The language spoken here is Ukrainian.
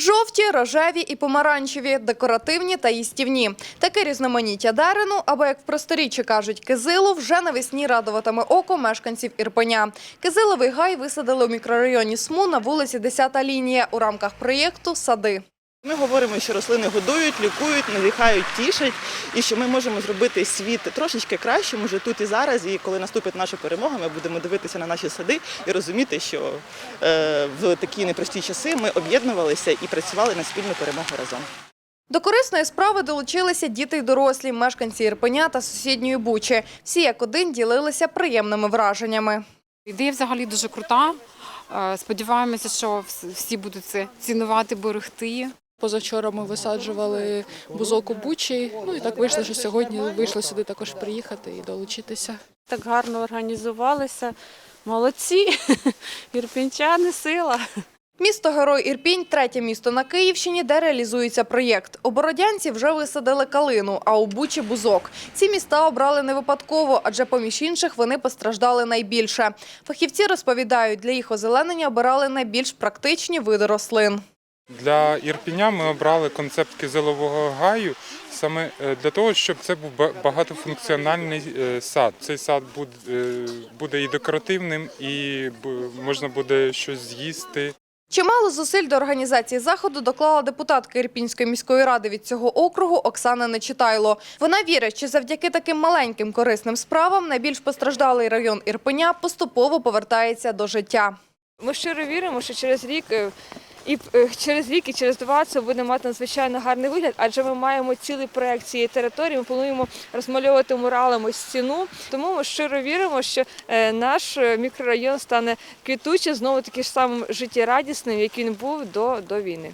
Жовті, рожеві і помаранчеві, декоративні та їстівні. Таке різноманіття дарину, або як в просторіччі кажуть, кизилу, вже навесні радуватиме око мешканців Ірпеня. Кизиловий гай висадили у мікрорайоні СМУ на вулиці 10 лінія у рамках проєкту Сади. Ми говоримо, що рослини годують, лікують, надихають, тішать, і що ми можемо зробити світ трошечки кращим уже тут і зараз. І коли наступить наша перемога, ми будемо дивитися на наші сади і розуміти, що е, в такі непрості часи ми об'єднувалися і працювали на спільну перемогу разом. До корисної справи долучилися діти й дорослі, мешканці Ірпеня та сусідньої Бучі. Всі як один ділилися приємними враженнями. Ідея взагалі дуже крута. Е, Сподіваємося, що всі будуть це цінувати, берегти. Позавчора ми висаджували бузок у Бучі. Ну і так вийшло, що сьогодні вийшло сюди також приїхати і долучитися. так гарно організувалися. Молодці, ірпінчани, сила. Місто Герой Ірпінь третє місто на Київщині, де реалізується проєкт. У Бородянці вже висадили калину, а у Бучі бузок. Ці міста обрали не випадково, адже поміж інших вони постраждали найбільше. Фахівці розповідають, для їх озеленення обирали найбільш практичні види рослин. Для Ірпіня ми обрали концепт кизилового гаю саме е, для того, щоб це був багатофункціональний е, сад. Цей сад буде, е, буде і декоративним, і можна буде щось з'їсти. Чимало зусиль до організації заходу доклала депутатка Ірпінської міської ради від цього округу Оксана Нечитайло. Вона вірить, що завдяки таким маленьким корисним справам найбільш постраждалий район Ірпеня поступово повертається до життя. Ми щиро віримо, що через рік і е, через рік і через два це буде мати надзвичайно гарний вигляд, адже ми маємо цілий проект цієї території. Ми плануємо розмальовувати муралами стіну. Тому ми щиро віримо, що е, наш е, мікрорайон стане квітучим, знову таки ж самим життєрадісним, як він був до, до війни.